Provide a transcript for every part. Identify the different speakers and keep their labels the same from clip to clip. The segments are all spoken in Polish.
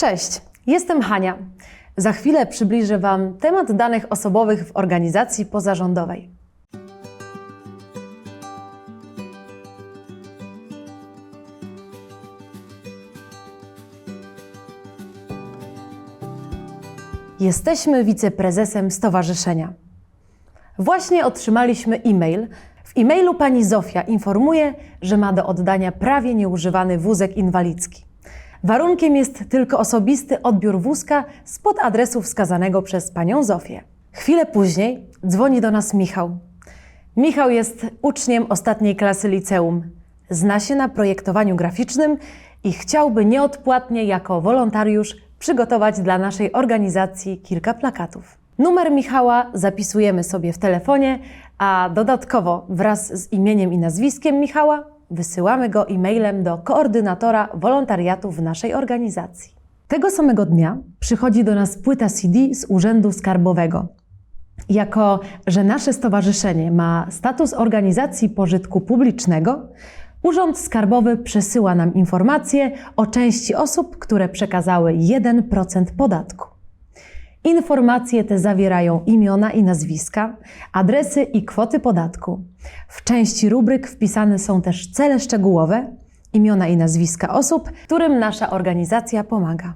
Speaker 1: Cześć, jestem Hania. Za chwilę przybliżę Wam temat danych osobowych w organizacji pozarządowej. Jesteśmy wiceprezesem stowarzyszenia. Właśnie otrzymaliśmy e-mail. W e-mailu pani Zofia informuje, że ma do oddania prawie nieużywany wózek inwalidzki. Warunkiem jest tylko osobisty odbiór wózka spod adresu wskazanego przez panią Zofię. Chwilę później dzwoni do nas Michał. Michał jest uczniem ostatniej klasy liceum. Zna się na projektowaniu graficznym i chciałby nieodpłatnie jako wolontariusz przygotować dla naszej organizacji kilka plakatów. Numer Michała zapisujemy sobie w telefonie, a dodatkowo wraz z imieniem i nazwiskiem Michała wysyłamy go e-mailem do koordynatora wolontariatu w naszej organizacji. Tego samego dnia przychodzi do nas płyta CD z Urzędu Skarbowego. Jako, że nasze stowarzyszenie ma status organizacji pożytku publicznego, Urząd Skarbowy przesyła nam informacje o części osób, które przekazały 1% podatku. Informacje te zawierają imiona i nazwiska, adresy i kwoty podatku. W części rubryk wpisane są też cele szczegółowe, imiona i nazwiska osób, którym nasza organizacja pomaga.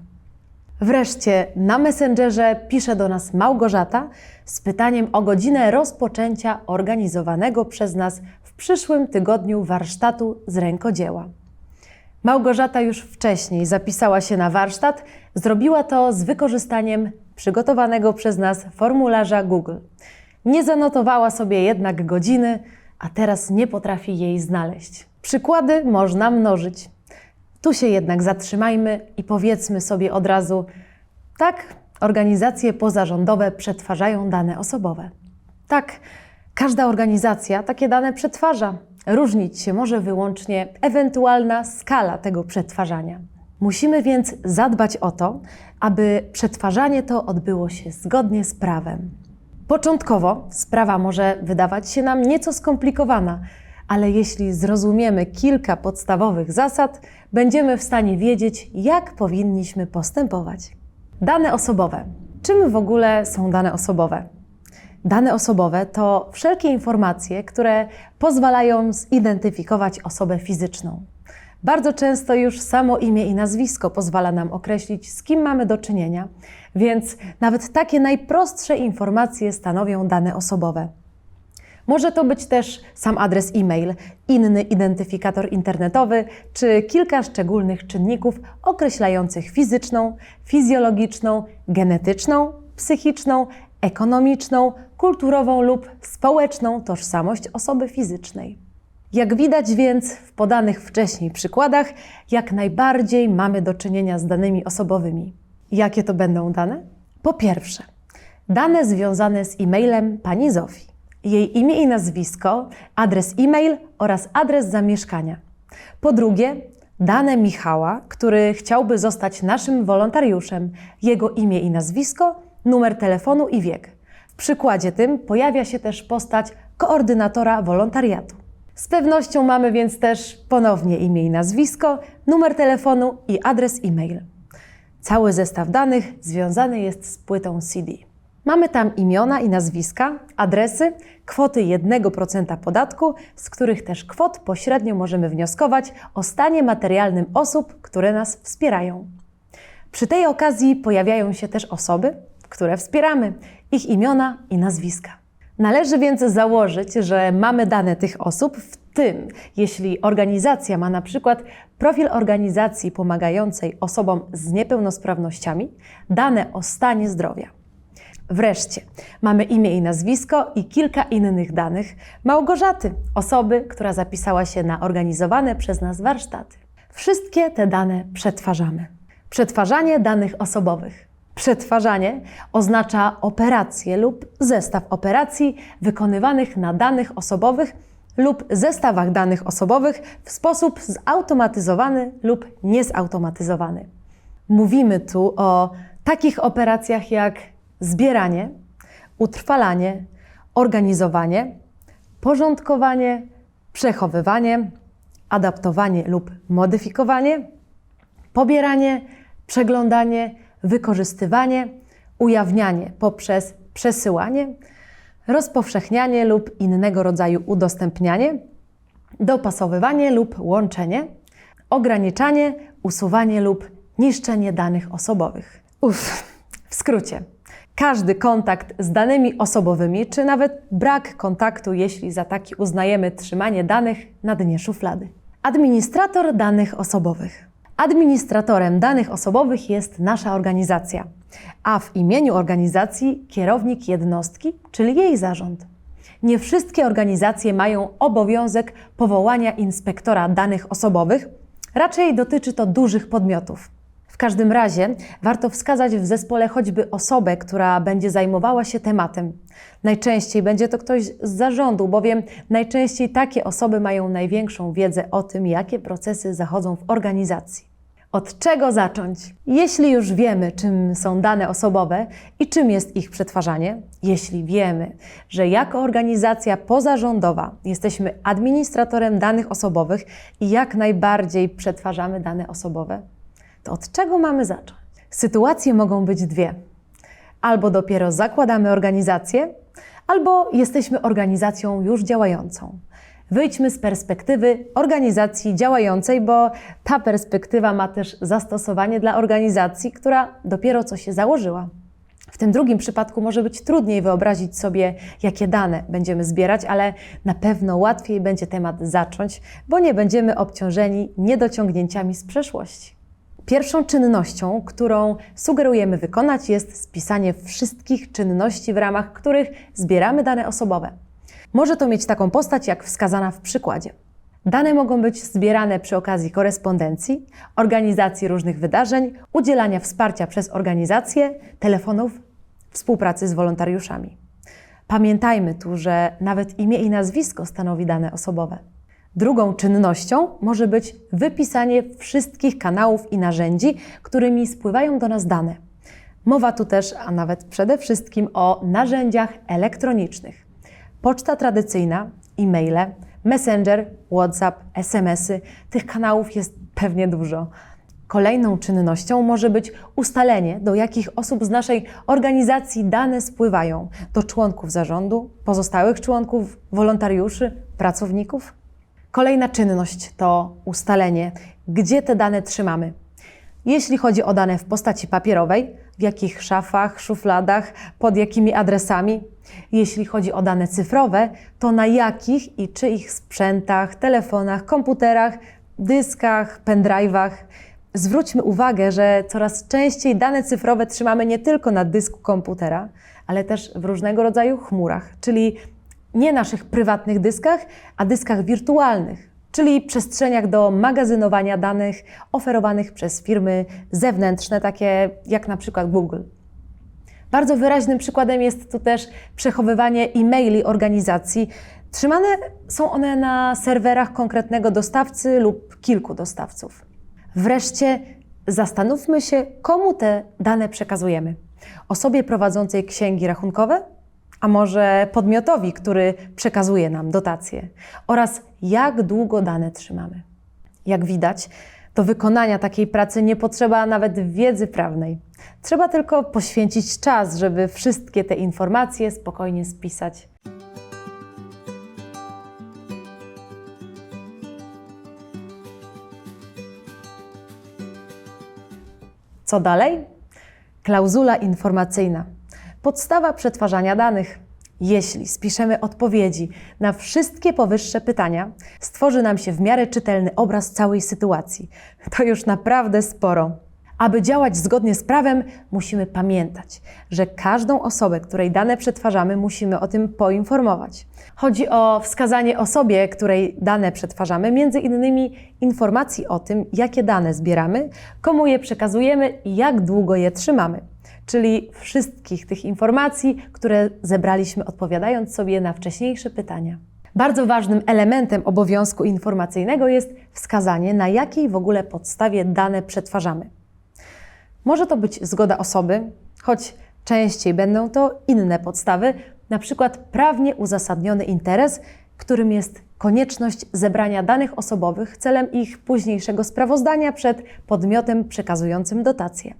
Speaker 1: Wreszcie na Messengerze pisze do nas Małgorzata z pytaniem o godzinę rozpoczęcia organizowanego przez nas w przyszłym tygodniu warsztatu z rękodzieła. Małgorzata już wcześniej zapisała się na warsztat, zrobiła to z wykorzystaniem przygotowanego przez nas formularza Google. Nie zanotowała sobie jednak godziny, a teraz nie potrafi jej znaleźć. Przykłady można mnożyć. Tu się jednak zatrzymajmy i powiedzmy sobie od razu: tak, organizacje pozarządowe przetwarzają dane osobowe. Tak, każda organizacja takie dane przetwarza. Różnić się może wyłącznie ewentualna skala tego przetwarzania. Musimy więc zadbać o to, aby przetwarzanie to odbyło się zgodnie z prawem. Początkowo sprawa może wydawać się nam nieco skomplikowana, ale jeśli zrozumiemy kilka podstawowych zasad, będziemy w stanie wiedzieć, jak powinniśmy postępować. Dane osobowe. Czym w ogóle są dane osobowe? Dane osobowe to wszelkie informacje, które pozwalają zidentyfikować osobę fizyczną. Bardzo często już samo imię i nazwisko pozwala nam określić, z kim mamy do czynienia, więc nawet takie najprostsze informacje stanowią dane osobowe. Może to być też sam adres e-mail, inny identyfikator internetowy czy kilka szczególnych czynników określających fizyczną, fizjologiczną, genetyczną, psychiczną, ekonomiczną, kulturową lub społeczną tożsamość osoby fizycznej. Jak widać więc w podanych wcześniej przykładach, jak najbardziej mamy do czynienia z danymi osobowymi. Jakie to będą dane? Po pierwsze, dane związane z e-mailem pani Zofii. Jej imię i nazwisko, adres e-mail oraz adres zamieszkania. Po drugie, dane Michała, który chciałby zostać naszym wolontariuszem, jego imię i nazwisko, numer telefonu i wiek. W przykładzie tym pojawia się też postać koordynatora wolontariatu. Z pewnością mamy więc też ponownie imię i nazwisko, numer telefonu i adres e-mail. Cały zestaw danych związany jest z płytą CD. Mamy tam imiona i nazwiska, adresy, kwoty 1% podatku, z których też kwot pośrednio możemy wnioskować o stanie materialnym osób, które nas wspierają. Przy tej okazji pojawiają się też osoby, które wspieramy, ich imiona i nazwiska. Należy więc założyć, że mamy dane tych osób, w tym jeśli organizacja ma na przykład profil organizacji pomagającej osobom z niepełnosprawnościami, dane o stanie zdrowia. Wreszcie mamy imię i nazwisko i kilka innych danych Małgorzaty, osoby, która zapisała się na organizowane przez nas warsztaty. Wszystkie te dane przetwarzamy. Przetwarzanie danych osobowych. Przetwarzanie oznacza operacje lub zestaw operacji wykonywanych na danych osobowych lub zestawach danych osobowych w sposób zautomatyzowany lub niezautomatyzowany. Mówimy tu o takich operacjach jak zbieranie, utrwalanie, organizowanie, porządkowanie, przechowywanie, adaptowanie lub modyfikowanie, pobieranie, przeglądanie, wykorzystywanie, ujawnianie poprzez przesyłanie, rozpowszechnianie lub innego rodzaju udostępnianie, dopasowywanie lub łączenie, ograniczanie, usuwanie lub niszczenie danych osobowych. Uff, w skrócie. Każdy kontakt z danymi osobowymi, czy nawet brak kontaktu, jeśli za taki uznajemy trzymanie danych na dnie szuflady. Administrator danych osobowych. Administratorem danych osobowych jest nasza organizacja, a w imieniu organizacji kierownik jednostki, czyli jej zarząd. Nie wszystkie organizacje mają obowiązek powołania inspektora danych osobowych, raczej dotyczy to dużych podmiotów. W każdym razie warto wskazać w zespole choćby osobę, która będzie zajmowała się tematem. Najczęściej będzie to ktoś z zarządu, bowiem najczęściej takie osoby mają największą wiedzę o tym, jakie procesy zachodzą w organizacji. Od czego zacząć? Jeśli już wiemy, czym są dane osobowe i czym jest ich przetwarzanie, jeśli wiemy, że jako organizacja pozarządowa jesteśmy administratorem danych osobowych i jak najbardziej przetwarzamy dane osobowe, to od czego mamy zacząć? Sytuacje mogą być dwie. Albo dopiero zakładamy organizację, albo jesteśmy organizacją już działającą. Wyjdźmy z perspektywy organizacji działającej, bo ta perspektywa ma też zastosowanie dla organizacji, która dopiero co się założyła. W tym drugim przypadku może być trudniej wyobrazić sobie, jakie dane będziemy zbierać, ale na pewno łatwiej będzie temat zacząć, bo nie będziemy obciążeni niedociągnięciami z przeszłości. Pierwszą czynnością, którą sugerujemy wykonać, jest spisanie wszystkich czynności, w ramach których zbieramy dane osobowe. Może to mieć taką postać, jak wskazana w przykładzie. Dane mogą być zbierane przy okazji korespondencji, organizacji różnych wydarzeń, udzielania wsparcia przez organizacje, telefonów, współpracy z wolontariuszami. Pamiętajmy tu, że nawet imię i nazwisko stanowi dane osobowe. Drugą czynnością może być wypisanie wszystkich kanałów i narzędzi, którymi spływają do nas dane. Mowa tu też, a nawet przede wszystkim o narzędziach elektronicznych. Poczta tradycyjna, e-maile, Messenger, WhatsApp, SMS-y. Tych kanałów jest pewnie dużo. Kolejną czynnością może być ustalenie, do jakich osób z naszej organizacji dane spływają do członków zarządu, pozostałych członków, wolontariuszy, pracowników. Kolejna czynność to ustalenie, gdzie te dane trzymamy. Jeśli chodzi o dane w postaci papierowej, w jakich szafach, szufladach, pod jakimi adresami. Jeśli chodzi o dane cyfrowe, to na jakich i czyich sprzętach, telefonach, komputerach, dyskach, pendrive'ach. Zwróćmy uwagę, że coraz częściej dane cyfrowe trzymamy nie tylko na dysku komputera, ale też w różnego rodzaju chmurach, czyli nie naszych prywatnych dyskach, a dyskach wirtualnych, czyli przestrzeniach do magazynowania danych oferowanych przez firmy zewnętrzne, takie jak na przykład Google. Bardzo wyraźnym przykładem jest tu też przechowywanie e-maili organizacji. Trzymane są one na serwerach konkretnego dostawcy lub kilku dostawców. Wreszcie zastanówmy się, komu te dane przekazujemy. Osobie prowadzącej księgi rachunkowe, a może podmiotowi, który przekazuje nam dotacje, oraz jak długo dane trzymamy. Jak widać, do wykonania takiej pracy nie potrzeba nawet wiedzy prawnej. Trzeba tylko poświęcić czas, żeby wszystkie te informacje spokojnie spisać. Co dalej? Klauzula informacyjna. Podstawa przetwarzania danych. Jeśli spiszemy odpowiedzi na wszystkie powyższe pytania, stworzy nam się w miarę czytelny obraz całej sytuacji. To już naprawdę sporo. Aby działać zgodnie z prawem, musimy pamiętać, że każdą osobę, której dane przetwarzamy, musimy o tym poinformować. Chodzi o wskazanie osobie, której dane przetwarzamy, między innymi informacji o tym, jakie dane zbieramy, komu je przekazujemy i jak długo je trzymamy. Czyli wszystkich tych informacji, które zebraliśmy odpowiadając sobie na wcześniejsze pytania. Bardzo ważnym elementem obowiązku informacyjnego jest wskazanie, na jakiej w ogóle podstawie dane przetwarzamy. Może to być zgoda osoby, choć częściej będą to inne podstawy, na przykład prawnie uzasadniony interes, którym jest konieczność zebrania danych osobowych celem ich późniejszego sprawozdania przed podmiotem przekazującym dotacje.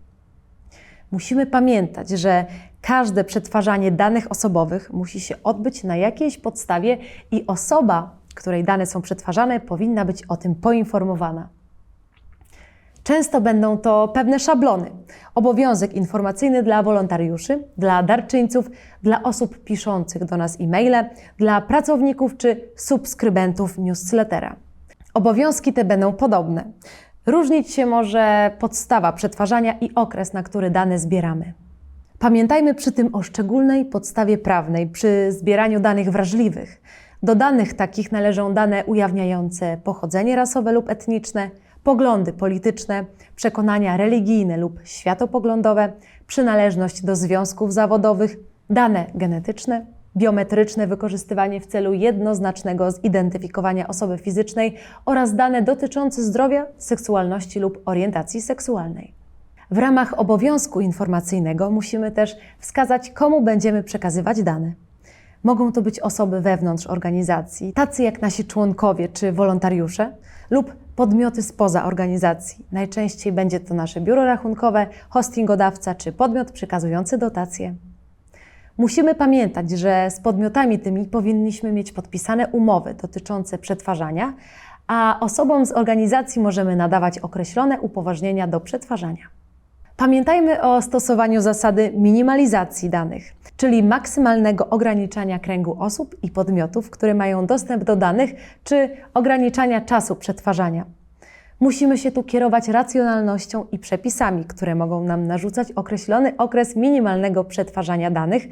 Speaker 1: Musimy pamiętać, że każde przetwarzanie danych osobowych musi się odbyć na jakiejś podstawie i osoba, której dane są przetwarzane, powinna być o tym poinformowana. Często będą to pewne szablony. Obowiązek informacyjny dla wolontariuszy, dla darczyńców, dla osób piszących do nas e-maile, dla pracowników czy subskrybentów newslettera. Obowiązki te będą podobne. Różnić się może podstawa przetwarzania i okres, na który dane zbieramy. Pamiętajmy przy tym o szczególnej podstawie prawnej przy zbieraniu danych wrażliwych. Do danych takich należą dane ujawniające pochodzenie rasowe lub etniczne, poglądy polityczne, przekonania religijne lub światopoglądowe, przynależność do związków zawodowych, dane genetyczne, biometryczne wykorzystywanie w celu jednoznacznego zidentyfikowania osoby fizycznej oraz dane dotyczące zdrowia, seksualności lub orientacji seksualnej. W ramach obowiązku informacyjnego musimy też wskazać, komu będziemy przekazywać dane. Mogą to być osoby wewnątrz organizacji, tacy jak nasi członkowie czy wolontariusze, lub podmioty spoza organizacji. Najczęściej będzie to nasze biuro rachunkowe, hostingodawca czy podmiot przekazujący dotacje. Musimy pamiętać, że z podmiotami tymi powinniśmy mieć podpisane umowy dotyczące przetwarzania, a osobom z organizacji możemy nadawać określone upoważnienia do przetwarzania. Pamiętajmy o stosowaniu zasady minimalizacji danych, czyli maksymalnego ograniczania kręgu osób i podmiotów, które mają dostęp do danych, czy ograniczania czasu przetwarzania. Musimy się tu kierować racjonalnością i przepisami, które mogą nam narzucać określony okres minimalnego przetwarzania danych,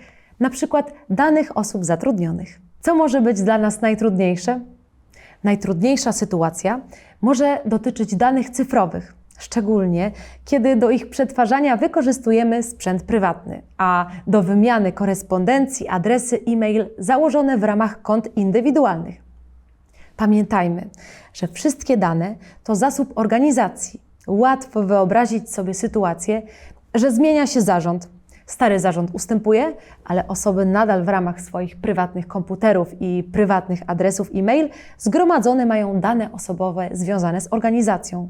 Speaker 1: przykład danych osób zatrudnionych. Co może być dla nas najtrudniejsze? Najtrudniejsza sytuacja może dotyczyć danych cyfrowych, szczególnie kiedy do ich przetwarzania wykorzystujemy sprzęt prywatny, a do wymiany korespondencji adresy e-mail założone w ramach kont indywidualnych. Pamiętajmy, że wszystkie dane to zasób organizacji. Łatwo wyobrazić sobie sytuację, że zmienia się zarząd. Stary zarząd ustępuje, ale osoby nadal w ramach swoich prywatnych komputerów i prywatnych adresów e-mail zgromadzone mają dane osobowe związane z organizacją.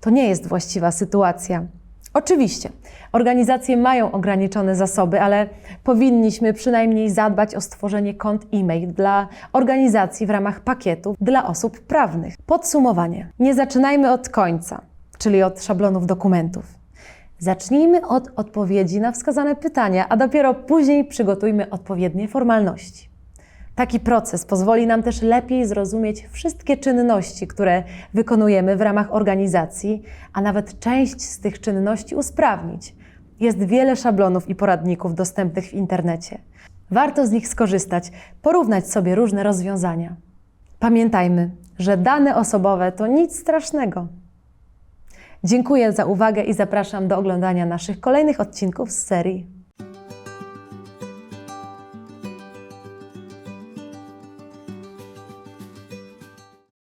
Speaker 1: To nie jest właściwa sytuacja. Oczywiście, organizacje mają ograniczone zasoby, ale powinniśmy przynajmniej zadbać o stworzenie kont e-mail dla organizacji w ramach pakietów dla osób prawnych. Podsumowanie. Nie zaczynajmy od końca, czyli od szablonów dokumentów. Zacznijmy od odpowiedzi na wskazane pytania, a dopiero później przygotujmy odpowiednie formalności. Taki proces pozwoli nam też lepiej zrozumieć wszystkie czynności, które wykonujemy w ramach organizacji, a nawet część z tych czynności usprawnić. Jest wiele szablonów i poradników dostępnych w internecie. Warto z nich skorzystać, porównać sobie różne rozwiązania. Pamiętajmy, że dane osobowe to nic strasznego. Dziękuję za uwagę i zapraszam do oglądania naszych kolejnych odcinków z serii.